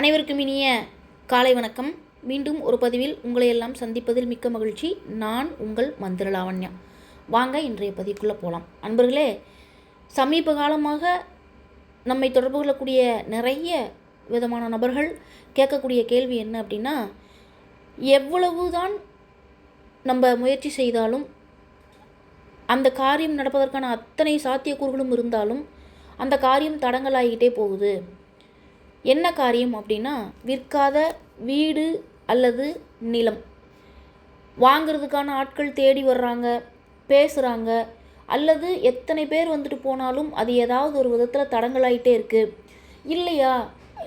அனைவருக்கும் இனிய காலை வணக்கம். மீண்டும் ஒரு பதிவில் உங்களை எல்லாம் சந்திப்பதில் மிக்க மகிழ்ச்சி. நான் உங்கள் மந்திரலாவண்யா வாங்க இன்றைய பதிவுக்குள்ளே போகலாம் அன்பர்களே சமீப காலமாக நம்மை தொடர்பு கொள்ளக்கூடிய நிறைய விதமான நபர்கள் கேட்கக்கூடிய கேள்வி என்ன அப்படின்னா எவ்வளவுதான் நம்ம முயற்சி செய்தாலும் அந்த காரியம் நடப்பதற்கான அத்தனை சாத்தியக்கூறுகளும் இருந்தாலும் அந்த காரியம் தடங்கலாகிட்டே போகுது. என்ன காரியம் அப்படின்னா விற்காத வீடு அல்லது நிலம். வாங்கிறதுக்கான ஆட்கள் தேடி வர்றாங்க பேசுகிறாங்க அல்லது எத்தனை பேர் வந்துட்டு போனாலும் அது ஏதாவது ஒரு விதத்தில் தடங்கலாயிட்டே இருக்குது இல்லையா?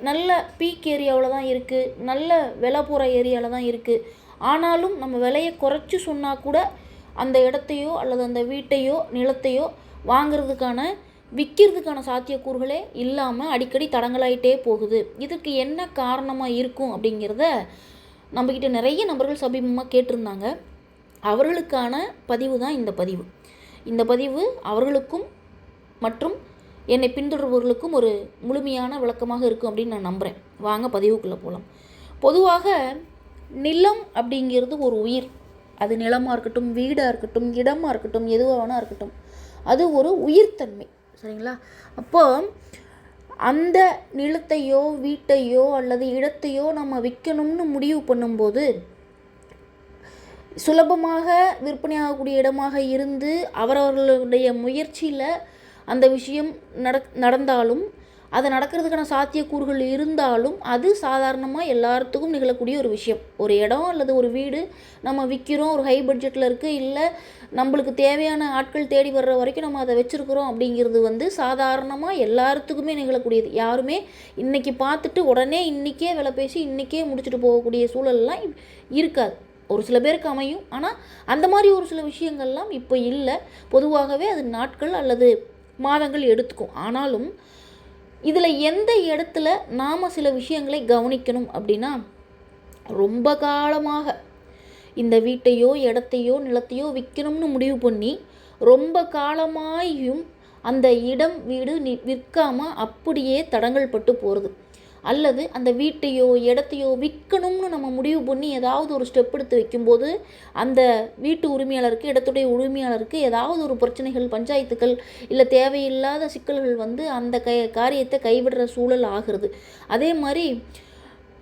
நல்ல பீக் ஏரியாவில் தான் இருக்குது நல்ல விலை போகிற ஏரியாவில் தான் இருக்குது ஆனாலும் நம்ம விலையை குறைச்சி சொன்னால் கூட அந்த இடத்தையோ அல்லது அந்த வீட்டையோ நிலத்தையோ வாங்கிறதுக்கான விற்கிறதுக்கான சாத்தியக்கூறுகளே இல்லாமல் அடிக்கடி தடங்கலாயிட்டே போகுது. இதுக்கு என்ன காரணமாக இருக்கும் அப்படிங்கிறத நம்மக்கிட்ட நிறைய நபர்கள் சமீபமாக கேட்டிருந்தாங்க. அவர்களுக்கான பதிவு தான் இந்த பதிவு. இந்த பதிவு அவர்களுக்கும் மற்றும் என்னை பின்தொடர்பவர்களுக்கும் ஒரு முழுமையான விளக்கமாக இருக்கும் அப்படின்னு நான் நம்புகிறேன் வாங்க பதிவுக்குள்ளே போகலாம் பொதுவாக நிலம் அப்படிங்கிறது ஒரு உயிர். அது நிலமாக இருக்கட்டும் வீடாக இருக்கட்டும் இடமாக இருக்கட்டும் எதுவாக வேணா இருக்கட்டும். அது ஒரு உயிர்த்தன்மை. சரிங்களா? அப்போ அந்த நிலத்தையோ வீட்டையோ அல்லது இடத்தையோ நம்ம விற்கணும்னு முடிவு பண்ணும்போது சுலபமாக விற்பனையாகக்கூடிய இடமாக இருந்து அவரவர்களுடைய முயற்சியில் அந்த விஷயம் நட நடந்தாலும் அது நடக்கிறதுக்கான சாத்தியக்கூறுகள் இருந்தாலும் அது சாதாரணமாக எல்லாத்துக்கும் நிகழக்கூடிய ஒரு விஷயம். ஒரு இடம் அல்லது ஒரு வீடு நம்ம விற்கிறோம் ஒரு ஹை பட்ஜெட்டில் இருக்குது இல்லை நம்மளுக்கு தேவையான ஆட்கள் தேடி வர்ற வரைக்கும் நம்ம அதை வச்சுருக்குறோம் அப்படிங்கிறது வந்து சாதாரணமாக எல்லாத்துக்குமே நிகழக்கூடியது. யாருமே இன்றைக்கி பார்த்துட்டு உடனே இன்றைக்கே விலை பேசி இன்றைக்கே முடிச்சுட்டு போகக்கூடிய சூழல்லாம் இருக்காது. ஒரு சில பேருக்கு அமையும். ஆனால் அந்த மாதிரி ஒரு சில விஷயங்கள்லாம் இப்போ இல்லை. பொதுவாகவே அது நாட்கள் அல்லது மாதங்கள் எடுத்துக்கும். ஆனாலும் இதில் எந்த இடத்துல நாம் சில விஷயங்களை கவனிக்கணும் அப்படின்னா ரொம்ப காலமாக இந்த வீட்டையோ இடத்தையோ நிலத்தையோ விற்கணும்னு முடிவு பண்ணி ரொம்ப காலமாயும் அந்த இடம் வீடு நி விற்காமல் அப்படியே தடங்கள் பட்டு போகிறது அல்லது அந்த வீட்டையோ இடத்தையோ விற்கணும்னு நம்ம முடிவு பண்ணி ஏதாவது ஒரு ஸ்டெப் எடுத்து வைக்கும்போது அந்த வீட்டு உரிமையாளருக்கு இடத்துடைய உரிமையாளருக்கு ஏதாவது ஒரு பிரச்சனைகள் பஞ்சாயத்துக்கள் இல்லை தேவையில்லாத சிக்கல்கள் வந்து அந்த கை காரியத்தை கைவிடுற சூழல் ஆகிறது. அதே மாதிரி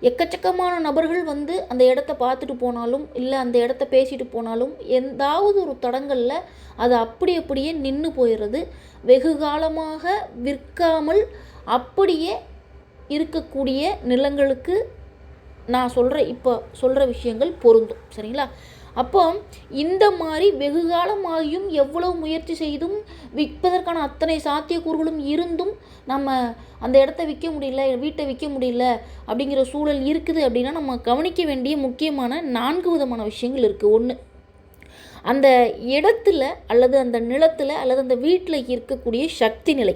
எக்கச்சக்கமான நபர்கள் வந்து அந்த இடத்த பார்த்துட்டு போனாலும் இல்லை அந்த இடத்த பேசிட்டு போனாலும் எந்தாவது ஒரு தடங்களில் அது அப்படி அப்படியே நின்று போயிடுறது வெகு காலமாக விற்காமல் அப்படியே இருக்கக்கூடிய நிலங்களுக்கு நான் சொல்கிற இப்போ சொல்கிற விஷயங்கள் பொருந்தும். சரிங்களா? அப்போ இந்த மாதிரி வெகு காலமாகியும் எவ்வளவு முயற்சி செய்தும் விற்பதற்கான அத்தனை சாத்தியக்கூறுகளும் இருந்தும் நம்ம அந்த இடத்த விற்க முடியல வீட்டை விற்க முடியல அப்படிங்கிற சூழல் இருக்குது அப்படின்னா நம்ம கவனிக்க வேண்டிய முக்கியமான நான்கு விதமான விஷயங்கள் இருக்குது ஒன்று அந்த இடத்துல அல்லது அந்த நிலத்தில் அல்லது அந்த வீட்டில் இருக்கக்கூடிய சக்தி நிலை.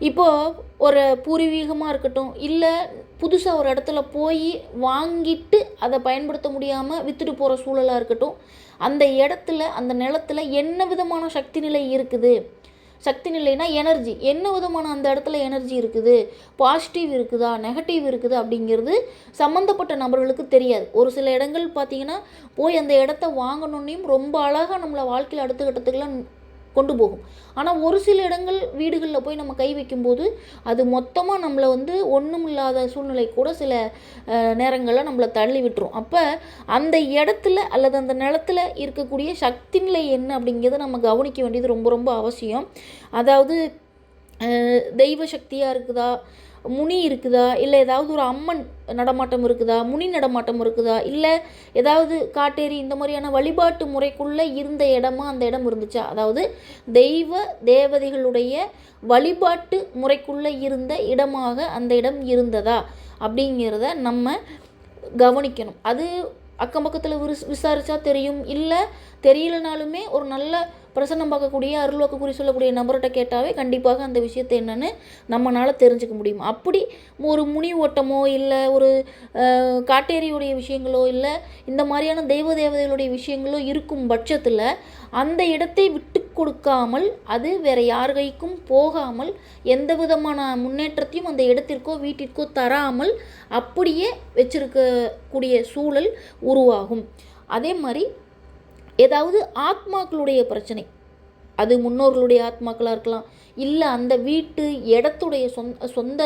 இப்போது ஒரு பூர்வீகமாக இருக்கட்டும் இல்லை புதுசாக ஒரு இடத்துல போய் வாங்கிட்டு அதை பயன்படுத்த முடியாமல் விற்றுட்டு போகிற சூழலாக இருக்கட்டும் அந்த இடத்துல அந்த நிலத்தில் என்ன விதமான சக்தி நிலை இருக்குது? சக்தி நிலைனா எனர்ஜி. என்ன விதமான அந்த இடத்துல எனர்ஜி இருக்குது? பாசிட்டிவ் இருக்குதா? நெகட்டிவ் இருக்குது அப்படிங்கிறது சம்மந்தப்பட்ட நபர்களுக்கு தெரியாது. ஒரு சில இடங்கள் பார்த்திங்கன்னா போய் அந்த இடத்த வாங்கணுன்னையும் ரொம்ப அழகாக நம்மளை வாழ்க்கையில் அடுத்த கட்டத்துக்கெல்லாம் கொண்டு போகும். ஆனால் ஒரு சில இடங்கள் வீடுகளில் போய் நம்ம கை வைக்கும்போது அது மொத்தமாக நம்மளை வந்து ஒன்றும் இல்லாத சூழ்நிலை கூட சில நேரங்களில் நம்மளை தள்ளி விட்டுரும். அப்போ அந்த இடத்துல அல்லது அந்த நிலத்தில் இருக்கக்கூடிய சக்தி நிலை என்ன அப்படிங்கிறத நம்ம கவனிக்க வேண்டியது ரொம்ப ரொம்ப அவசியம். அதாவது தெய்வ சக்தியாக இருக்குதா? முனி இருக்குதா? இல்லை ஏதாவது ஒரு அம்மன் நடமாட்டம் இருக்குதா? முனி நடமாட்டம் இருக்குதா? இல்லை ஏதாவது காட்டேரி இந்த மாதிரியான வழிபாட்டு முறைக்குள்ளே இருந்த இடமா அந்த இடம் இருந்துச்சா? அதாவது தெய்வ தேவதைகளுடைய வழிபாட்டு முறைக்குள்ளே இருந்த இடமாக அந்த இடம் இருந்ததா? அப்படிங்கிறத நம்ம கவனிக்கணும். அது அக்கம் பக்கத்தில் விசாரித்தா தெரியும். இல்லை தெரியலனாலுமே ஒரு நல்ல பிரசன்னம் பார்க்கக்கூடிய அருள்வாக்கு குறி சொல்லக்கூடிய நபர்கிட்ட கேட்டாவே கண்டிப்பாக அந்த விஷயத்தை என்னென்னு நம்மளால் தெரிஞ்சுக்க முடியும். அப்படி ஒரு முனி ஓட்டமோ இல்லை ஒரு காட்டேரியுடைய விஷயங்களோ இல்லை இந்த மாதிரியான தெய்வ தேவதைகளுடைய விஷயங்களோ இருக்கும் பட்சத்தில் அந்த இடத்தை விட்டு கொடுக்காமல் அது வேற யார் கைக்கும் போகாமல் எந்த விதமான முன்னேற்றத்தையும் அந்த இடத்திற்கோ வீட்டிற்கோ தராமல் அப்படியே வச்சிருக்கக்கூடிய சூழல் உருவாகும். அதே மாதிரி ஏதாவது ஆத்மாக்களுடைய பிரச்சனை. அது முன்னோர்களுடைய ஆத்மாக்களாக இருக்கலாம். இல்லை அந்த வீட்டு இடத்துடைய சொந்த சொந்த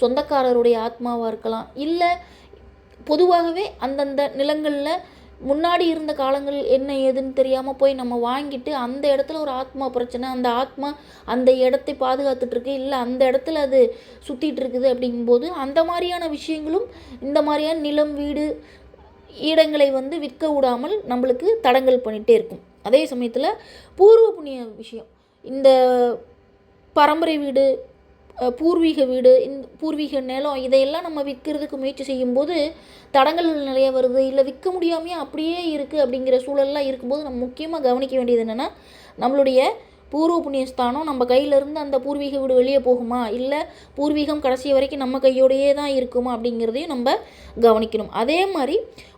சொந்தக்காரருடைய ஆத்மாவாக இருக்கலாம். இல்லை பொதுவாகவே அந்தந்த நிலங்களில் முன்னாடி இருந்த காலங்கள் என்ன ஏதுன்னு தெரியாமல் போய் நம்ம வாங்கிட்டு அந்த இடத்துல ஒரு ஆத்மா பிரச்சனை அந்த ஆத்மா அந்த இடத்தை பாதுகாத்துட்ருக்கு இல்லை அந்த இடத்துல அது சுற்றிட்டு இருக்குது அப்படிங்கும்போது அந்த மாதிரியான விஷயங்களும் இந்த மாதிரியான நிலம் வீடு இடங்களை வந்து விற்க விடாமல் நம்மளுக்கு தடங்கல் பண்ணிகிட்டே இருக்கும். அதே சமயத்தில் பூர்வ புண்ணிய விஷயம். இந்த பரம்பரை வீடு பூர்வீக வீடு இந்த பூர்வீக நிலம் இதையெல்லாம் நம்ம விற்கிறதுக்கு முயற்சி செய்யும்போது தடங்கள் நிறைய வருது. இல்லை விற்க முடியாமையே அப்படியே இருக்குது அப்படிங்கிற சூழல்லாம் இருக்கும்போது நம்ம முக்கியமாக கவனிக்க வேண்டியது என்னென்னா நம்மளுடைய பூர்வ புண்ணியஸ்தானம் நம்ம கையிலேருந்து அந்த பூர்வீக வீடு வெளியே போகுமா? இல்லை பூர்வீகம் கடைசி வரைக்கும் நம்ம கையோடையே தான் இருக்குமா அப்படிங்கிறதையும் நம்ம கவனிக்கணும். அதே மாதிரி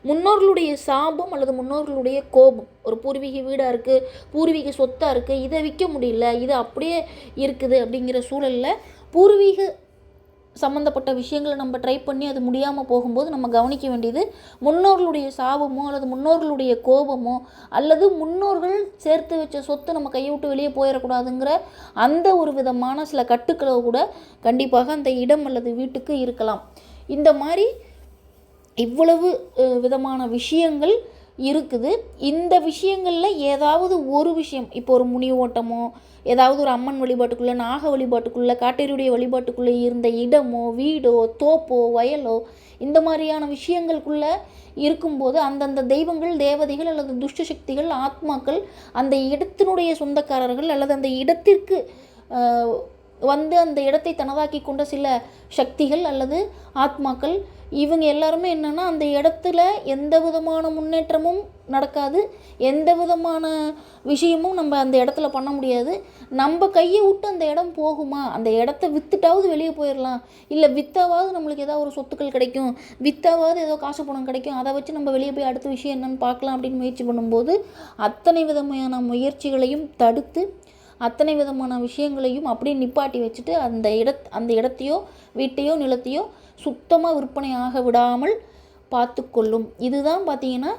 முன்னோர்களுடைய சாபம் அல்லது முன்னோர்களுடைய கோபம் ஒரு பூர்வீக வீடாக இருக்குது பூர்வீக சொத்தாக இருக்குது இதை விற்க முடியல இது அப்படியே இருக்குது அப்படிங்கிற சூழலில் பூர்வீக சம்மந்தப்பட்ட விஷயங்களை நம்ம ட்ரை பண்ணி அது முடியாமல் போகும்போது நம்ம கவனிக்க வேண்டியது முன்னோர்களுடைய சாபமோ அல்லது முன்னோர்களுடைய கோபமோ அல்லது முன்னோர்கள் சேர்த்து வச்ச சொத்து நம்ம கையை விட்டு வெளியே போயிடக்கூடாதுங்கிற அந்த ஒரு விதமான சில கட்டுக்களை கூட கண்டிப்பாக அந்த இடம் அல்லது வீட்டுக்கு இருக்கலாம். இந்த மாதிரி இவ்வளவு விதமான விஷயங்கள் இருக்குது. இந்த விஷயங்களில் ஏதாவது ஒரு விஷயம் இப்போ ஒரு முனி ஓட்டமோ ஏதாவது ஒரு அம்மன் வழிபாட்டுக்குள்ளே நாக வழிபாட்டுக்குள்ளே காட்டேரியுடைய வழிபாட்டுக்குள்ளே இருந்த இடமோ வீடோ தோப்போ வயலோ இந்த மாதிரியான விஷயங்களுக்குள்ளே இருக்கும்போது அந்தந்த தெய்வங்கள் தேவதைகள் அல்லது துஷ்ட சக்திகள் ஆத்மாக்கள் அந்த இடத்தினுடைய சொந்தக்காரர்கள் அல்லது அந்த இடத்திற்கு வந்து அந்த இடத்தை தனதாக்கி கொண்ட சில சக்திகள் அல்லது ஆத்மாக்கள் இவங்க எல்லாருமே என்னென்னா அந்த இடத்துல எந்த விதமான முன்னேற்றமும் நடக்காது. எந்த விதமான விஷயமும் நம்ம அந்த இடத்துல பண்ண முடியாது. நம்ம கையை விட்டு அந்த இடம் போகுமா? அந்த இடத்த வித்துட்டாவது வெளியே போயிடலாம். இல்லை வித்தாவது நம்மளுக்கு ஏதாவது ஒரு சொத்துக்கள் கிடைக்கும். வித்தாவது ஏதோ காசு பணம் கிடைக்கும். அதை வச்சு நம்ம வெளியே போய் அடுத்த விஷயம் என்னென்னு பார்க்கலாம் அப்படின்னு முயற்சி பண்ணும்போது அத்தனை விதமான முயற்சிகளையும் தடுத்து அத்தனை விதமான விஷயங்களையும் அப்படியே நிப்பாட்டி வச்சுட்டு அந்த இடத் அந்த இடத்தையோ வீட்டையோ நிலத்தையோ சுத்தமாக விற்பனை ஆக விடாமல் பார்த்துக்கொள்ளும். இதுதான் பார்த்தீங்கன்னா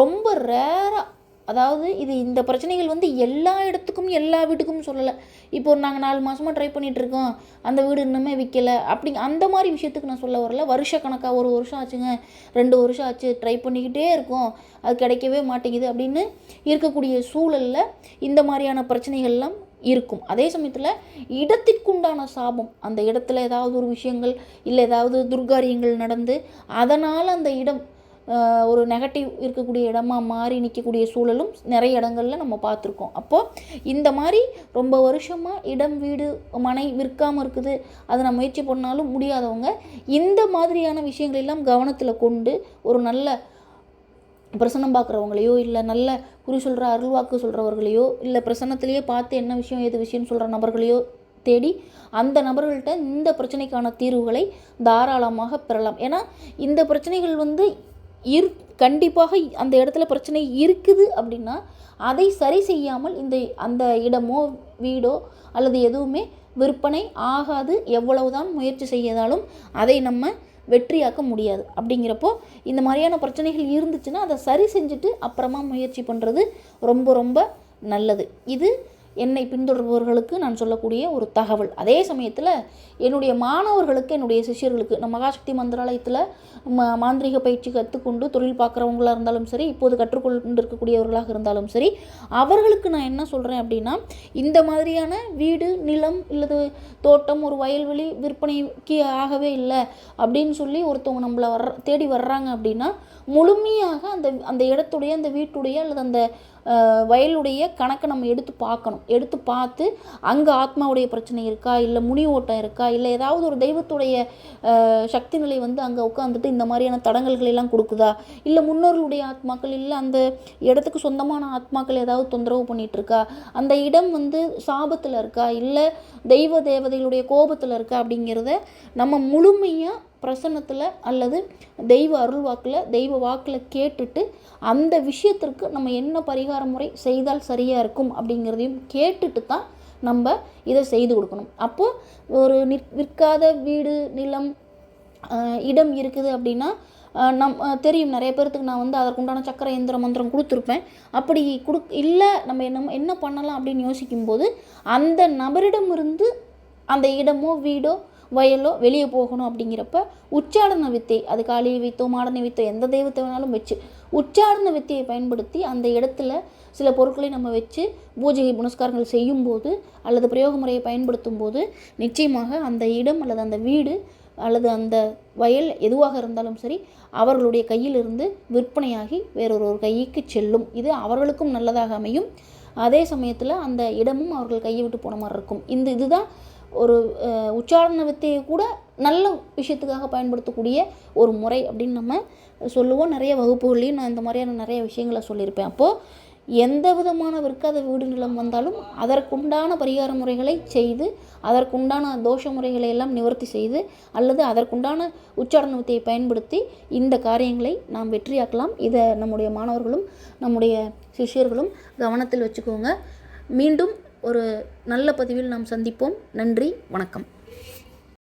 ரொம்ப ரேராக அதாவது இது இந்த பிரச்சனைகள் வந்து எல்லா இடத்துக்கும் எல்லா வீட்டுக்கும் சொல்லலை. இப்போ நாங்கள் நாலு மாதமாக ட்ரை பண்ணிகிட்ருக்கோம் அந்த வீடு இன்னுமே விற்கலை அப்படி அந்த மாதிரி விஷயத்துக்கு நான் சொல்ல வரல. வருஷ கணக்காக ஒரு வருஷம் ஆச்சுங்க. ரெண்டு வருஷம் ஆச்சு ட்ரை பண்ணிக்கிட்டே இருக்கோம். அது கிடைக்கவே மாட்டேங்குது அப்படின்னு இருக்கக்கூடிய சூழலில் இந்த மாதிரியான பிரச்சனைகள்லாம் இருக்கும். அதே சமயத்தில் இடத்திற்குண்டான சாபம் அந்த இடத்துல ஏதாவது ஒரு விஷயங்கள் இல்லை ஏதாவது துர்காரியங்கள் நடந்து அதனால் அந்த இடம் ஒரு நெகட்டிவ் இருக்கக்கூடிய இடமா மாறி நிற்கக்கூடிய சூழலும் நிறைய இடங்களில் நம்ம பார்த்துருக்கோம். அப்போது இந்த மாதிரி ரொம்ப வருஷமாக இடம் வீடு மனை விற்காமல் இருக்குது அதை நான் முயற்சி பண்ணாலும் முடியாதவங்க இந்த மாதிரியான விஷயங்களெல்லாம் கவனத்தில் கொண்டு ஒரு நல்ல பிரசன்னம் பார்க்குறவங்களையோ இல்லை நல்ல குறி சொல்கிற அருள்வாக்கு சொல்கிறவர்களையோ இல்லை பிரசனத்திலேயே பார்த்து என்ன விஷயம் ஏது விஷயம்னு சொல்கிற நபர்களையோ தேடி அந்த நபர்கள்ட்ட இந்த பிரச்சனைக்கான தீர்வுகளை தாராளமாக பெறலாம். ஏன்னா இந்த பிரச்சனைகள் வந்து இரு கண்டிப்பாக அந்த இடத்துல பிரச்சனை இருக்குது அப்படின்னா அதை சரி செய்யாமல் இந்த அந்த இடமோ வீடோ அல்லது எதுவுமே விற்பனை ஆகாது. எவ்வளவுதான் முயற்சி செய்தாலும் அதை நம்ம வெற்றியாக்க முடியாது. அப்படிங்கிறப்போ இந்த மாதிரியான பிரச்சனைகள் இருந்துச்சுன்னா அதை சரி செஞ்சுட்டு அப்புறமா முயற்சி பண்ணுறது ரொம்ப ரொம்ப நல்லது. இது என்னை பின்தொடர்பவர்களுக்கு நான் சொல்லக்கூடிய ஒரு தகவல். அதே சமயத்தில் என்னுடைய மாணவர்களுக்கு என்னுடைய சிஷ்யர்களுக்கு நம்ம மகாசக்தி மந்திராலயத்தில் ம மாந்திரிக பயிற்சி கற்றுக்கொண்டு தொழில் பார்க்குறவங்களாக இருந்தாலும் சரி இப்போது கற்றுக்கொண்டு இருக்கக்கூடியவர்களாக இருந்தாலும் சரி அவர்களுக்கு நான் என்ன சொல்கிறேன் அப்படின்னா இந்த மாதிரியான வீடு நிலம் இல்லது தோட்டம் ஒரு வயல்வெளி விற்பனைக்கு ஆகவே இல்லை அப்படின்னு சொல்லி ஒருத்தவங்க நம்மளை வர்ற தேடி வர்றாங்க அப்படின்னா முழுமையாக அந்த அந்த இடத்துடைய அந்த வீட்டுடைய அல்லது அந்த வயலுடைய கணக்கை நம்ம எடுத்து பார்க்கணும். எடுத்து பார்த்து அங்கே ஆத்மாவுடைய பிரச்சனை இருக்கா? இல்லை முனி ஓட்டம் இருக்கா? இல்லை ஏதாவது ஒரு தெய்வத்துடைய சக்தி நிலை வந்து அங்கே உட்காந்துட்டு இந்த மாதிரியான தடங்கல்கள் எல்லாம் கொடுக்குதா? இல்லை முன்னோர்களுடைய ஆத்மாக்கள் இல்லை அந்த இடத்துக்கு சொந்தமான ஆத்மாக்கள் ஏதாவது தொந்தரவு பண்ணிட்டு இருக்கா? அந்த இடம் வந்து சாபத்தில் இருக்கா? இல்லை தெய்வ தேவதைகளுடைய கோபத்தில் இருக்கா? அப்படிங்கிறத நம்ம முழுமையாக பிரசன்னத்தில் அல்லது தெய்வ அருள் வாக்கில் தெய்வ வாக்கில் கேட்டுட்டு அந்த விஷயத்திற்கு நம்ம என்ன பரிகார முறை செய்தால் சரியாக இருக்கும் அப்படிங்கிறதையும் கேட்டுட்டு தான் நம்ம இதை செய்து கொடுக்கணும். அப்போது ஒரு நிற் விற்காத வீடு நிலம் இடம் இருக்குது அப்படின்னா நம் தெரியும் நிறைய பேர்த்துக்கு நான் வந்து அதற்குண்டான சக்கர எந்திர மந்திரம் கொடுத்துருப்பேன். அப்படி கொடு இல்லை நம்ம என்ன என்ன பண்ணலாம் அப்படின்னு யோசிக்கும்போது அந்த நபரிடமிருந்து அந்த இடமோ வீடோ வயலோ வெளியே போகணும் அப்படிங்கிறப்ப உச்சாடன வித்தை அது காளியை வைத்தோ மாடனை வைத்தோ எந்த தெய்வத்தை வேணாலும் வச்சு உச்சாடன வித்தையை பயன்படுத்தி அந்த இடத்துல சில பொருட்களை நம்ம வச்சு பூஜை புனஸ்காரங்கள் செய்யும்போது அல்லது பிரயோக முறையை பயன்படுத்தும் போது நிச்சயமாக அந்த இடம் அல்லது அந்த வீடு அல்லது அந்த வயல் எதுவாக இருந்தாலும் சரி அவர்களுடைய கையிலிருந்து விற்பனையாகி வேறொரு கைக்கு செல்லும். இது அவர்களுக்கும் நல்லதாக அமையும். அதே சமயத்தில் அந்த இடமும் அவர்கள் கையை விட்டு போன மாதிரி இருக்கும். இந்த இதுதான் ஒரு உச்சாரண வித்தையை கூட நல்ல விஷயத்துக்காக பயன்படுத்தக்கூடிய ஒரு முறை அப்படின்னு நம்ம சொல்லுவோம். நிறைய வகுப்புகள்லையும் நான் இந்த மாதிரியான நிறைய விஷயங்களை சொல்லியிருப்பேன். அப்போது எந்த விதமான விற்காத வீடு நிலம் வந்தாலும் அதற்குண்டான பரிகார முறைகளை செய்து அதற்குண்டான தோஷ முறைகளை எல்லாம் நிவர்த்தி செய்து அல்லது அதற்குண்டான உச்சாரண வித்தையை பயன்படுத்தி இந்த காரியங்களை நாம் வெற்றியாக்கலாம். இதை நம்முடைய மாணவர்களும் நம்முடைய சிஷ்யர்களும் கவனத்தில் வச்சுக்கோங்க. மீண்டும் ஒரு நல்ல பதிவில் நாம் சந்திப்போம். நன்றி வணக்கம்.